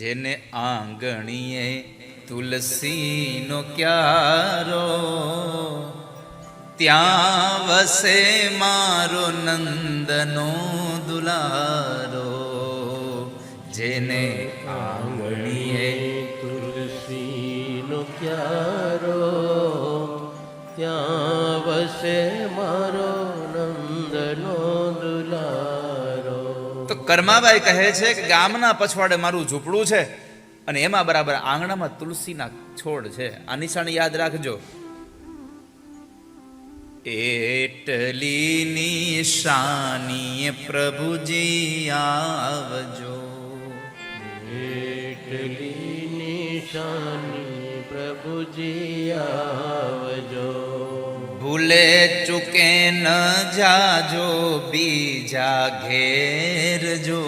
જેને આંગણીએ તુલસીનો ક્યારો, ત્યાં વસે મારો નંદનો દુલારો. જેને આંગણીએ તુલસીનો ક્યારો, ત્યાં વસે કર્માબાઈ કહે છે કે ગામના પછવાડે મારું ઝૂંપડું છે અને એમાં બરાબર આંગણામાં તુલસીના છોડ છે. આ નિશાની યાદ રાખજો. એટલી નિશાની પ્રભુજી આવજો. એટલી નિશાની પ્રભુજી આવજો. ભૂલે ચૂકે ન જાજો, બીજા ઘેર જો.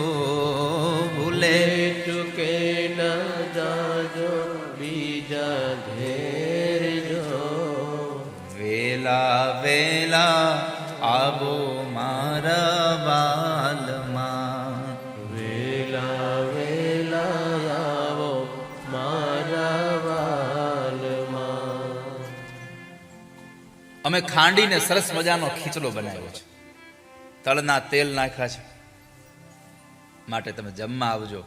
ભૂલે ચૂકે ન જાજો, બીજા ઘેર જો. વેલા વેલા આવો અમે ખાંડીને સરસ મજાનો ખીચડો બનાવ્યો છે. તળના તેલ નાખ્યા છે. માટે તમે જમવા આવજો.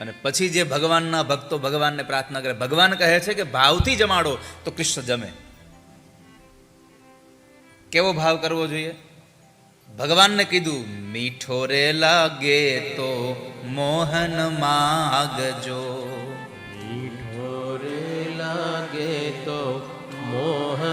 અને પછી જે ભગવાનના ભક્તો ભગવાનને પ્રાર્થના કરે, ભગવાન કહે છે કે ભાવથી જમાડો તો કૃષ્ણ જમે. કેવો ભાવ કરવો જોઈએ? ભગવાનને કીધું, મીઠો રે લાગે તો મોહન માગજો.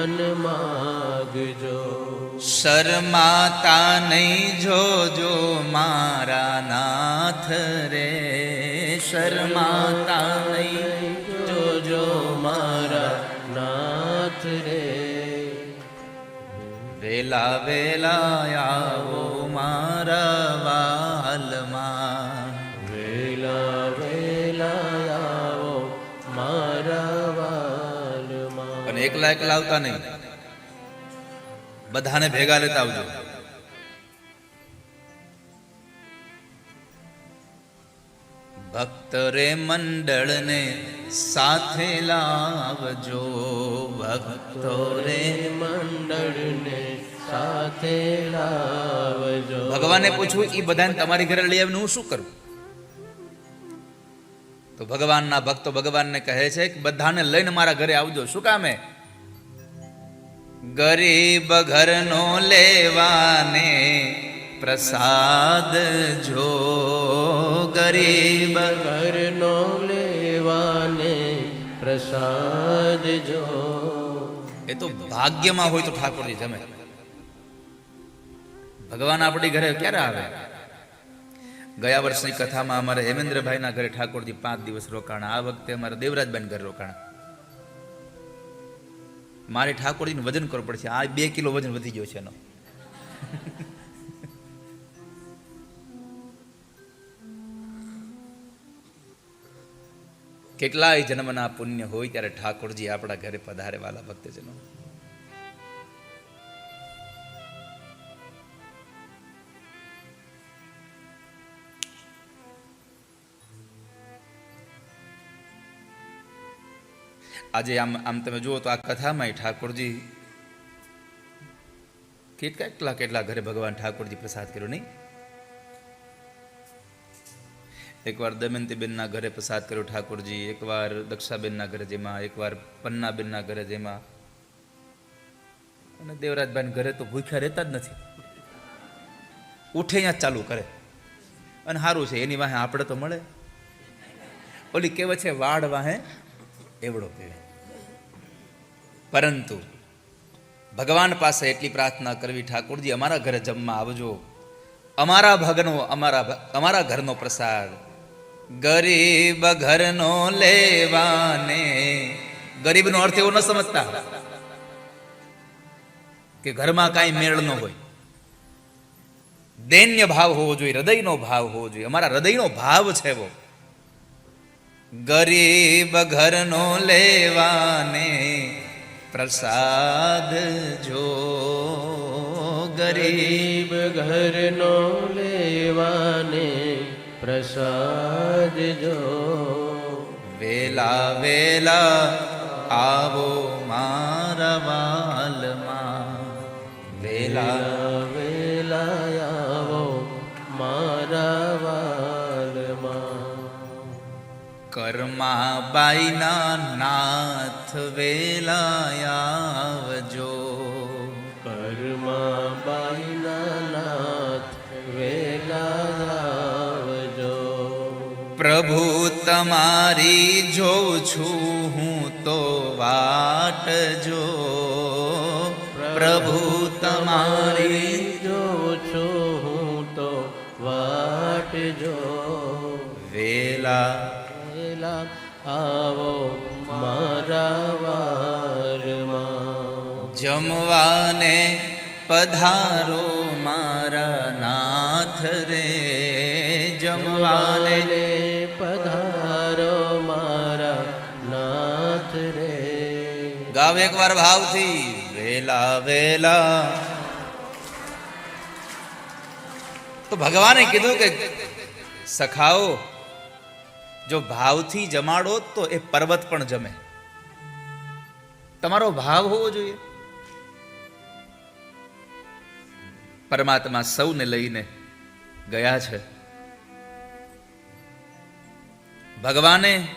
મોહન માગજો. શરમાતા નહીં જોજો મારા નાથ રે. શરમાતા નહીં જોજો મારા નાથ રે. વેલા વેલા આવો મારા વાલમાં. એકલા એકલા આવતા નહીં. બધાને ભેગા લેતા આવજો. ભક્ત રે મંડળને સાથે લાવજો. ભક્તો રે મંડળને સાથે લાવજો. ભગવાને પૂછ્યું એ બધાને તમારી ઘરે લઈ આવીને હું શું કરું? તો ભગવાનના ભક્તો ભગવાનને કહે છે કે, બધાને લઈને મારા ઘરે આવજો. શું કામે ગરીબ ઘરનો લેવાને પ્રસાદ જો ગરીબ ઘરનો લેવાને પ્રસાદ જો. એ તો ભાગ્યમાં હોય તો ઠાકોરજી જમે. ભગવાન આપણી ઘરે ક્યારે આવે? ગયા વર્ષની કથામાં અમારે હેમેન્દ્રભાઈના ઘરે ઠાકોરજી પાંચ દિવસ રોકાણ. આ વખતે અમારે દેવરાજબેન ઘરે રોકાણા. મારે ઠાકોરજીનું વજન કરવું પડશે. આ બે કિલો વજન વધી ગયો છે એનો. કેટલાય જન્મના પુણ્ય હોય ત્યારે ઠાકોરજી આપણા ઘરે પધારે વાલા ભક્તજનો. આજે આમ આમ તમે જુઓ તો આ કથામાં ઠાકોરજી કેટલા કેટલા ઘરે ભગવાન ઠાકોરજી પ્રસાદ કર્યો નહીં? એકવાર દમયંતીબેનના ઘરે પ્રસાદ કર્યો ઠાકોરજી, એકવાર દક્ષાબેનના ઘરે જેમાં, એકવાર પન્નાબેનના ઘરે જેમાં. અને દેવરાજભાઈ ઘરે તો ભૂખ્યા રહેતા જ નથી. ઉઠે અહીંયા ચાલુ કરે. અને સારું છે, એની વાહે આપણે તો મળે. ઓલી કહેવત છે, વાડ વાહે? એવડો પીવે પરંતુ ભગવાન પાસે એટલી પ્રાર્થના કરવી ઠાકોરજી, અમારા ઘરે જમવા આવજો. અમારા ભગનો, અમારા અમારા ઘરનો પ્રસાદ. ગરીબ ઘરનો લેવાને. ગરીબનો અર્થ એવો ન સમજતા. કે ઘરમાં કાંઈ મેળ ન હોય. દૈન્ય ભાવ હોવો જોઈએ, હૃદયનો ભાવ હોવો જોઈએ. અમારા હૃદયનો ભાવ છે એવો. ગરીબ ઘરનો લેવાને પ્રસાદ જો. ગરીબ ઘરનો લેવાને પ્રસાદ જો. વેલા વેલા આવો મારા વાલમાં. વેલા વેલા કર્મા બાઈના નાથ વેલાયાવજો આવજો. કર્મા બાઈના નાથ વેલાયાવજો પ્રભુ તમારી જોઉં છું હું તો વાટ જો. પ્રભુ તમારી જો છું હું તો વાટ જો. વેલા આવો મારા વારમાં જમવાને પધારો મારા નાથ રે. જમવાને પધારો મારા નાથ રે. ગાવ એકવાર ભાવથી. વેલા વેલા. તો ભગવાને કીધું કે સખાઓ જો ભાવથી જમાડો તો એ પર્વત પણ જમે. તમારો ભાવ હોવો જોઈએ. પરમાત્મા સૌને લઈને ગયા છે. ભગવાને